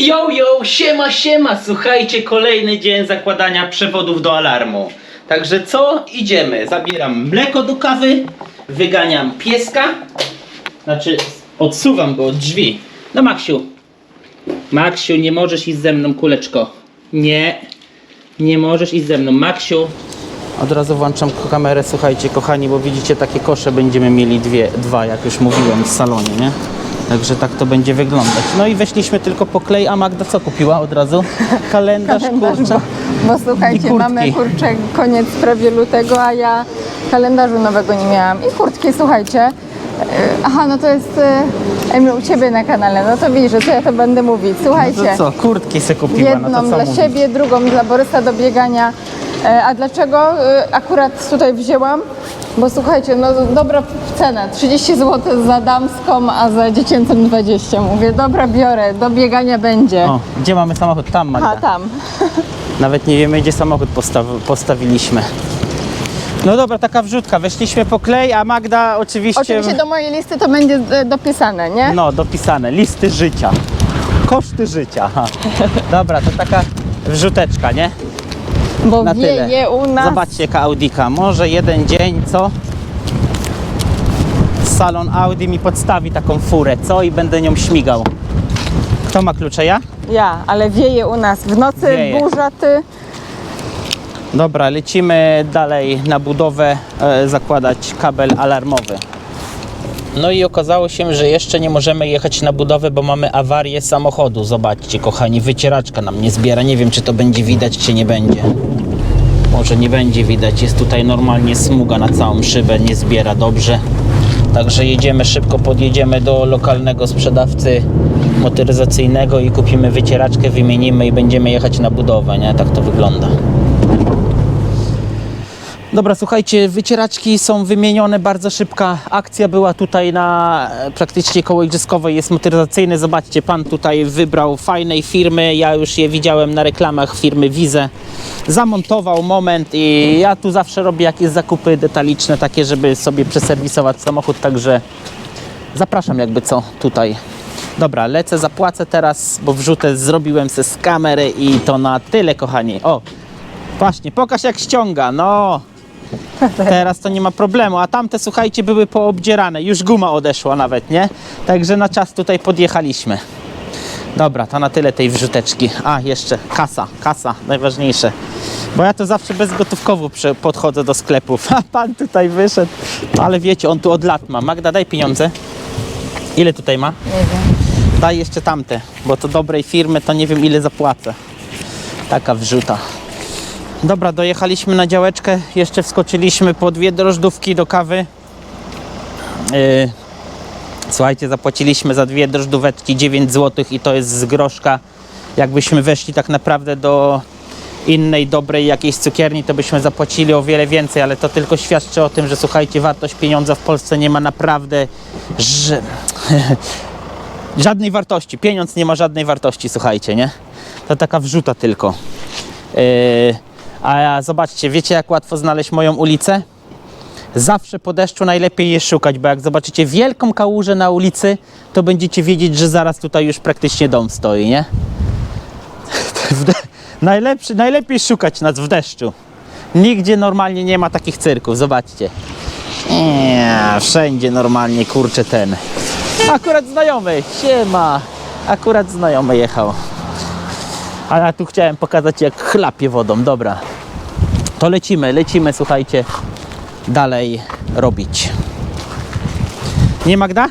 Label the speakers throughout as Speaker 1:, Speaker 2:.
Speaker 1: Yo, yo, siema, siema, słuchajcie, kolejny dzień zakładania przewodów do alarmu. Także co? Idziemy. Zabieram mleko do kawy, wyganiam pieska, znaczy odsuwam go od drzwi. No Maksiu, Maksiu, nie możesz iść ze mną, kuleczko. Nie, nie możesz iść ze mną, Maksiu. Od razu włączam kamerę, słuchajcie kochani, bo widzicie takie kosze będziemy mieli dwie, dwa, jak już mówiłem w salonie, nie? Także tak to będzie wyglądać. No i weszliśmy tylko po klej, a Magda co kupiła od razu? Kalendarz,
Speaker 2: kalendarz,
Speaker 1: kurczę.
Speaker 2: bo, bo słuchajcie, mamy kurczę koniec prawie lutego, a ja kalendarzu nowego nie miałam. I kurtki, słuchajcie. e, Aha, no to jest e, Emil u Ciebie na kanale, no to widzisz, co ja to będę mówić. Słuchajcie,
Speaker 1: No co, kurtki se kupiła, no
Speaker 2: jedną
Speaker 1: to co
Speaker 2: dla
Speaker 1: mówić?
Speaker 2: siebie, drugą dla Borysa do biegania. E, A dlaczego akurat tutaj wzięłam? Bo słuchajcie, no dobra cena, 30 zł za damską, a za dziecięcą 20. Mówię, dobra, biorę, do biegania będzie.
Speaker 1: O, gdzie mamy samochód? Tam Magda.
Speaker 2: Aha, tam.
Speaker 1: Nawet nie wiemy, gdzie samochód postaw postawiliśmy. No dobra, taka wrzutka. Weszliśmy po klej, a Magda oczywiście...
Speaker 2: Oczywiście do mojej listy to będzie e, dopisane, nie?
Speaker 1: No, dopisane. Listy życia. Koszty życia. Dobra, to taka wrzuteczka, nie?
Speaker 2: Bo
Speaker 1: Na
Speaker 2: wieje
Speaker 1: tyle.
Speaker 2: u nas.
Speaker 1: Zobaczcie jaka Audika. Może jeden dzień, co? Salon Audi mi podstawi taką furę, co? I będę nią śmigał. Kto ma klucze? Ja?
Speaker 2: Ja, ale wieje u nas. W nocy
Speaker 1: Wieje.
Speaker 2: burza, ty.
Speaker 1: Dobra, lecimy dalej na budowę e, zakładać kabel alarmowy. No i okazało się, że jeszcze nie możemy jechać na budowę, bo mamy awarię samochodu. Zobaczcie, kochani, wycieraczka nam nie zbiera. Nie wiem, czy to będzie widać, czy nie będzie. Może nie będzie widać. Jest tutaj normalnie smuga na całą szybę, nie zbiera dobrze. Także jedziemy szybko, podjedziemy do lokalnego sprzedawcy motoryzacyjnego i kupimy wycieraczkę, wymienimy i będziemy jechać na budowę, nie? Tak to wygląda. Dobra, słuchajcie, wycieraczki są wymienione, bardzo szybka akcja była tutaj na e, praktycznie koło Igrzyskowej, jest motoryzacyjny, zobaczcie, pan tutaj wybrał fajnej firmy, ja już je widziałem na reklamach firmy Wize, zamontował moment i ja tu zawsze robię jakieś zakupy detaliczne, takie, żeby sobie przeserwisować samochód, także zapraszam jakby co tutaj. Dobra, lecę, zapłacę teraz, bo wrzutę zrobiłem se z kamery i to na tyle, kochani. O, właśnie, pokaż jak ściąga, no. Teraz to nie ma problemu, a tamte słuchajcie były poobdzierane, już guma odeszła nawet, nie? Także na czas tutaj podjechaliśmy. Dobra, to na tyle tej wrzuteczki. A, jeszcze kasa, kasa, najważniejsze. Bo ja to zawsze bezgotówkowo podchodzę do sklepów. A pan tutaj wyszedł, ale wiecie, on tu od lat ma. Magda, daj pieniądze. Ile tutaj ma?
Speaker 2: Nie wiem.
Speaker 1: Daj jeszcze tamte, bo to dobrej firmy, to nie wiem ile zapłacę. Taka wrzuta. Dobra, dojechaliśmy na działeczkę, jeszcze wskoczyliśmy po dwie drożdżówki do kawy. Yy, słuchajcie, zapłaciliśmy za dwie drożdżóweczki 9 zł i to jest z groszka. Jakbyśmy weszli tak naprawdę do innej, dobrej jakiejś cukierni, to byśmy zapłacili o wiele więcej, ale to tylko świadczy o tym, że słuchajcie, wartość pieniądza w Polsce nie ma naprawdę żadnej wartości. Pieniądz nie ma żadnej wartości, słuchajcie, nie? To taka wrzuta tylko. Yy, a zobaczcie, wiecie jak łatwo znaleźć moją ulicę? Zawsze po deszczu najlepiej je szukać, bo jak zobaczycie wielką kałużę na ulicy, to będziecie wiedzieć, że zaraz tutaj już praktycznie dom stoi, nie? Najlepszy, najlepiej szukać nas w deszczu. Nigdzie normalnie nie ma takich cyrków, zobaczcie. Nie, wszędzie normalnie, kurczę, ten. Akurat znajomy, siema. Akurat znajomy jechał. A ja tu chciałem pokazać, jak chlapie wodą, dobra. To lecimy, lecimy, słuchajcie, dalej robić. Nie Magda?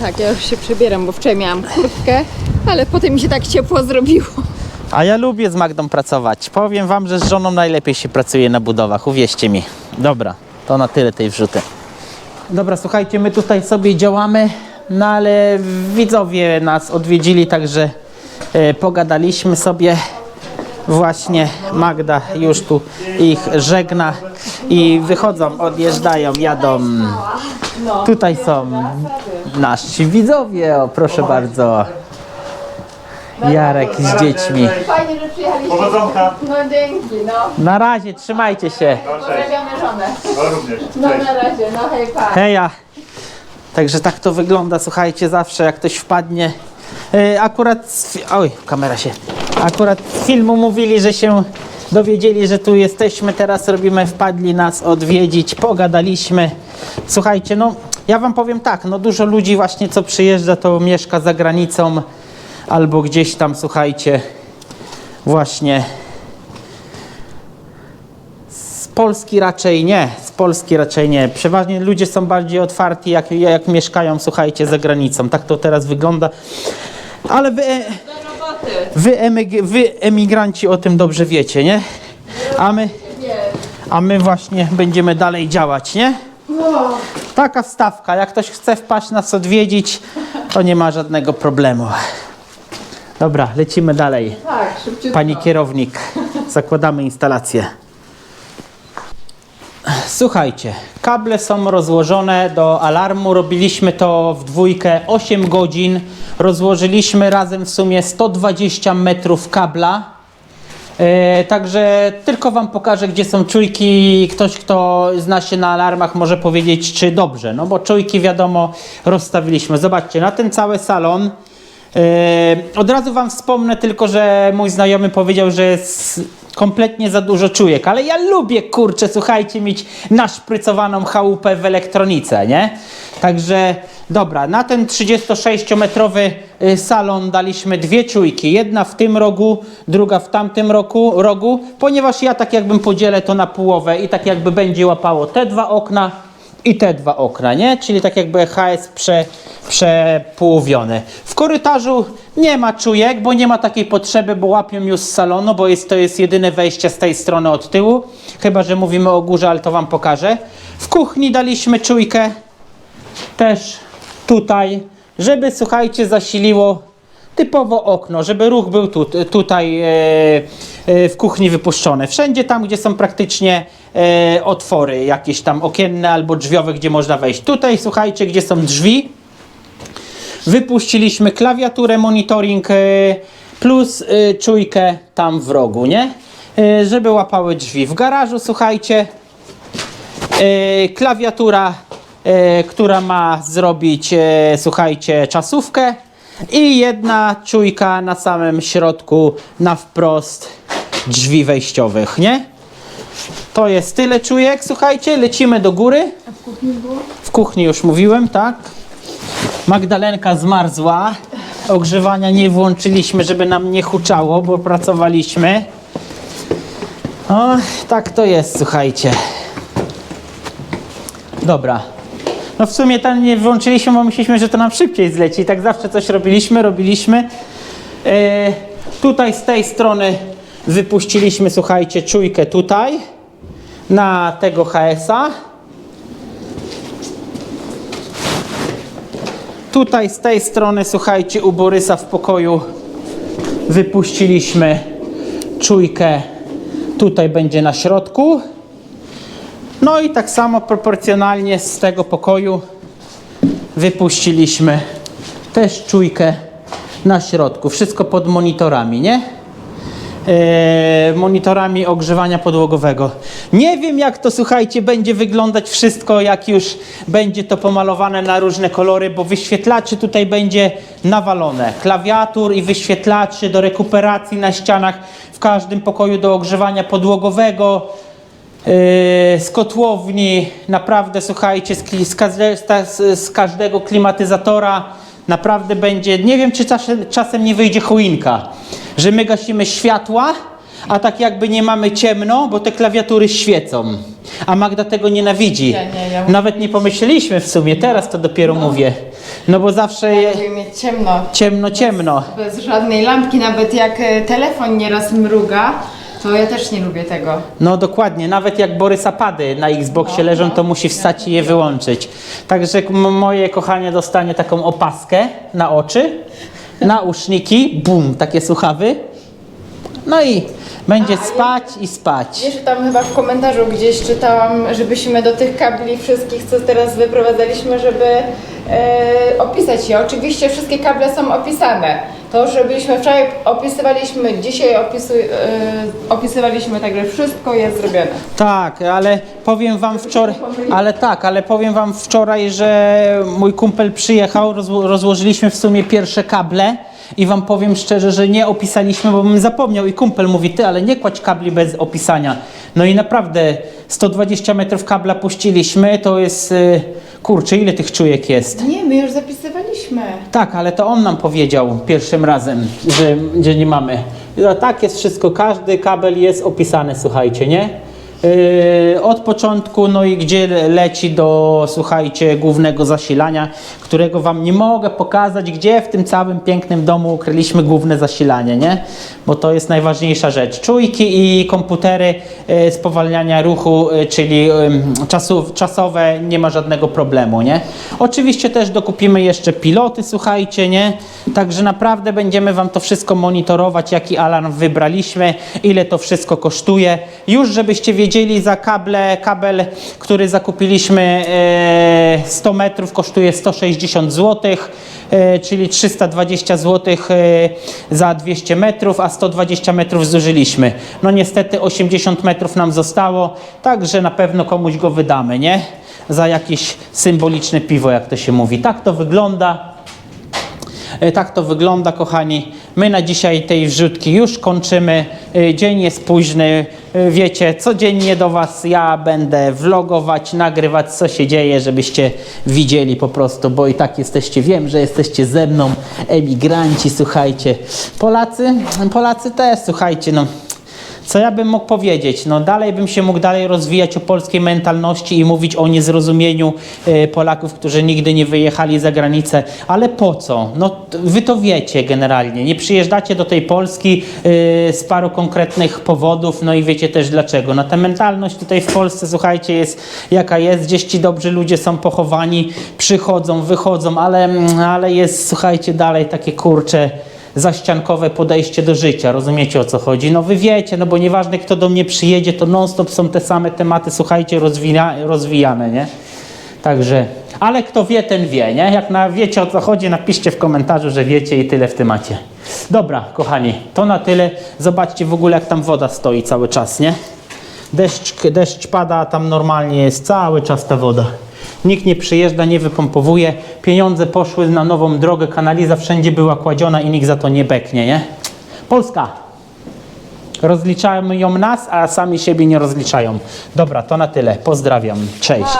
Speaker 2: Tak, ja już się przebieram, bo wczoraj miałam kurtkę, ale potem mi się tak ciepło zrobiło.
Speaker 1: A ja lubię z Magdą pracować. Powiem wam, że z żoną najlepiej się pracuje na budowach, uwierzcie mi. Dobra, to na tyle tej wrzuty. Dobra, słuchajcie, my tutaj sobie działamy, no ale widzowie nas odwiedzili, także pogadaliśmy sobie. Właśnie Magda już tu ich żegna i wychodzą, odjeżdżają, jadą. Tutaj są nasi widzowie, o proszę bardzo. Jarek z dziećmi.
Speaker 2: Fajnie, że przyjechaliście.
Speaker 3: Powodzonka.
Speaker 2: No dzięki, no.
Speaker 1: Na razie, trzymajcie się.
Speaker 2: Pozdrawiamy żonę.
Speaker 3: No również.
Speaker 2: No na razie, no hej, pa.
Speaker 1: Heja. Także tak to wygląda, słuchajcie, zawsze jak ktoś wpadnie E, Akurat, z, oj, kamera się. Akurat z filmu mówili, że się dowiedzieli, że tu jesteśmy, teraz robimy, wpadli nas odwiedzić, pogadaliśmy. Słuchajcie, no ja wam powiem tak, no dużo ludzi właśnie co przyjeżdża, to mieszka za granicą albo gdzieś tam, słuchajcie, właśnie z Polski raczej nie, z Polski raczej nie. Przeważnie ludzie są bardziej otwarci, jak, jak mieszkają, słuchajcie, za granicą. Tak to teraz wygląda. Ale wy, wy, emig, wy emigranci o tym dobrze wiecie, nie? A my, a my właśnie będziemy dalej działać, nie? Taka wstawka. Jak ktoś chce wpaść nas odwiedzić, to nie ma żadnego problemu. Dobra, lecimy dalej.
Speaker 2: Tak.
Speaker 1: Pani kierownik, zakładamy instalację. Słuchajcie, kable są rozłożone do alarmu. Robiliśmy to w dwójkę 8 godzin. Rozłożyliśmy razem w sumie 120 metrów kabla. E, także tylko Wam pokażę, gdzie są czujki. Ktoś, kto zna się na alarmach, może powiedzieć, czy dobrze. No bo czujki, wiadomo, rozstawiliśmy. Zobaczcie, na ten cały salon. E, od razu Wam wspomnę tylko, że mój znajomy powiedział, że jest kompletnie za dużo czujek, ale ja lubię, kurczę, słuchajcie, mieć naszprycowaną chałupę w elektronice, nie? Także dobra, na ten 36-metrowy y, salon daliśmy dwie czujki. Jedna w tym rogu, druga w tamtym roku, rogu, ponieważ ja tak jakbym podzielę to na połowę i tak jakby będzie łapało te dwa okna i te dwa okna, nie? Czyli tak jakby HS prze, przepołowiony. W korytarzu nie ma czujek, bo nie ma takiej potrzeby, bo łapią już z salonu, bo jest, to jest jedyne wejście z tej strony od tyłu. Chyba, że mówimy o górze, ale to Wam pokażę. W kuchni daliśmy czujkę też tutaj, żeby słuchajcie, zasiliło typowo okno, żeby ruch był tu, tutaj e, e, w kuchni wypuszczony. Wszędzie tam, gdzie są praktycznie e, otwory jakieś tam okienne albo drzwiowe, gdzie można wejść. Tutaj słuchajcie, gdzie są drzwi, wypuściliśmy klawiaturę monitoring e, plus e, czujkę tam w rogu, nie? E, Żeby łapały drzwi. W garażu słuchajcie, e, klawiatura, e, która ma zrobić, e, słuchajcie, czasówkę i jedna czujka na samym środku, na wprost drzwi wejściowych, nie? To jest tyle czujek, słuchajcie, lecimy do góry. W kuchni już mówiłem, tak? Magdalenka zmarzła. Ogrzewania nie włączyliśmy, żeby nam nie huczało, bo pracowaliśmy. O, tak to jest, słuchajcie. Dobra. No w sumie tam nie włączyliśmy, bo myśleliśmy, że to nam szybciej zleci. Tak zawsze coś robiliśmy, robiliśmy. E, tutaj z tej strony wypuściliśmy, słuchajcie, czujkę tutaj na tego HS-a. Tutaj z tej strony, słuchajcie, u Borysa w pokoju wypuściliśmy czujkę. Tutaj będzie na środku. No i tak samo proporcjonalnie z tego pokoju wypuściliśmy też czujkę na środku. Wszystko pod monitorami, nie? e, monitorami ogrzewania podłogowego. Nie wiem jak to, słuchajcie, będzie wyglądać wszystko, jak już będzie to pomalowane na różne kolory, bo wyświetlaczy tutaj będzie nawalone. Klawiatur i wyświetlaczy do rekuperacji na ścianach w każdym pokoju do ogrzewania podłogowego. Yy, z kotłowni, naprawdę słuchajcie, z, z, z, każdego klimatyzatora naprawdę będzie, nie wiem czy czasem, czasem nie wyjdzie choinka, że my gasimy światła, a tak jakby nie mamy ciemno, bo te klawiatury świecą. A Magda tego nienawidzi.
Speaker 2: Ja nie, ja-
Speaker 1: Nawet nie pomyśleliśmy w sumie, teraz to dopiero mówię. No bo zawsze je,
Speaker 2: Lubię mieć ciemno.
Speaker 1: ciemno, ciemno.
Speaker 2: Bez żadnej lampki, nawet jak e, telefon nieraz mruga, to ja też nie lubię tego.
Speaker 1: No dokładnie, nawet jak Borysa pady na Xboxie leżą, to musi wstać i je wyłączyć. Także m- moje kochanie dostanie taką opaskę na oczy, nauszniki, bum, takie słuchawy. No i będzie spać i spać.
Speaker 2: Wiesz, tam chyba w komentarzu gdzieś czytałam, żebyśmy do tych kabli wszystkich, co teraz wyprowadzaliśmy, żeby e, opisać je. Oczywiście wszystkie kable są opisane. To, żebyśmy wczoraj opisywaliśmy, dzisiaj opisuj, e, opisywaliśmy, także wszystko jest zrobione.
Speaker 1: Tak, ale powiem wam wczoraj, ale tak, ale powiem wam wczoraj, że mój kumpel przyjechał, rozło- rozłożyliśmy w sumie pierwsze kable i wam powiem szczerze, że nie opisaliśmy, bo bym zapomniał i kumpel mówi, ty, ale nie kładź kabli bez opisania. No i naprawdę 120 metrów kabla puściliśmy, to jest, y, kurczę, ile tych czujek jest?
Speaker 2: Nie, my już zapisywaliśmy.
Speaker 1: Tak, ale to on nam powiedział pierwszym razem, że, że nie mamy. No, tak jest wszystko, każdy kabel jest opisany, słuchajcie, nie? Yy, od początku, no i gdzie le- leci do, słuchajcie, głównego zasilania, którego Wam nie mogę pokazać, gdzie w tym całym pięknym domu ukryliśmy główne zasilanie, nie? Bo to jest najważniejsza rzecz. Czujki i komputery yy, spowalniania ruchu, yy, czyli czasów, czasowe, nie ma żadnego problemu, nie? Oczywiście też dokupimy jeszcze piloty, słuchajcie, nie? Także naprawdę będziemy Wam to wszystko monitorować, jaki alarm wybraliśmy, ile to wszystko kosztuje. Już żebyście wiedzieli za kable, kabel, który zakupiliśmy e, 100 metrów kosztuje 160 zł, e, czyli 320 zł e, za 200 metrów, a 120 metrów zużyliśmy. No niestety 80 metrów nam zostało, także na pewno komuś go wydamy, nie? Za jakieś symboliczne piwo, jak to się mówi. Tak to wygląda. E, Tak to wygląda, kochani. My na dzisiaj tej wrzutki już kończymy. E, Dzień jest późny. E, Wiecie, codziennie do Was ja będę vlogować, nagrywać, co się dzieje, żebyście widzieli po prostu, bo i tak jesteście, wiem, że jesteście ze mną, emigranci, słuchajcie. Polacy, Polacy też, słuchajcie, no. Co ja bym mógł powiedzieć? No dalej bym się mógł dalej rozwijać o polskiej mentalności i mówić o niezrozumieniu e, Polaków, którzy nigdy nie wyjechali za granicę. Ale po co? No wy to wiecie generalnie. Nie przyjeżdżacie do tej Polski e, z paru konkretnych powodów, no i wiecie też dlaczego. No ta mentalność tutaj w Polsce, słuchajcie, jest jaka jest. Gdzieś ci dobrzy ludzie są pochowani, przychodzą, wychodzą, ale, mm, ale jest, słuchajcie, dalej takie kurcze zaściankowe podejście do życia. Rozumiecie o co chodzi? No wy wiecie, no bo nieważne kto do mnie przyjedzie, to non-stop są te same tematy, słuchajcie, rozwija, rozwijane, nie? Także, ale kto wie, ten wie, nie? Jak na, wiecie o co chodzi, napiszcie w komentarzu, że wiecie i tyle w temacie. Dobra, kochani, to na tyle. Zobaczcie w ogóle, jak tam woda stoi cały czas, nie? Deszcz, deszcz pada, tam normalnie jest cały czas ta woda. Nikt nie przyjeżdża, nie wypompowuje. Pieniądze poszły na nową drogę, kanaliza wszędzie była kładziona i nikt za to nie beknie, nie? Polska. Rozliczają ją nas, a sami siebie nie rozliczają. Dobra, to na tyle. Pozdrawiam. Cześć.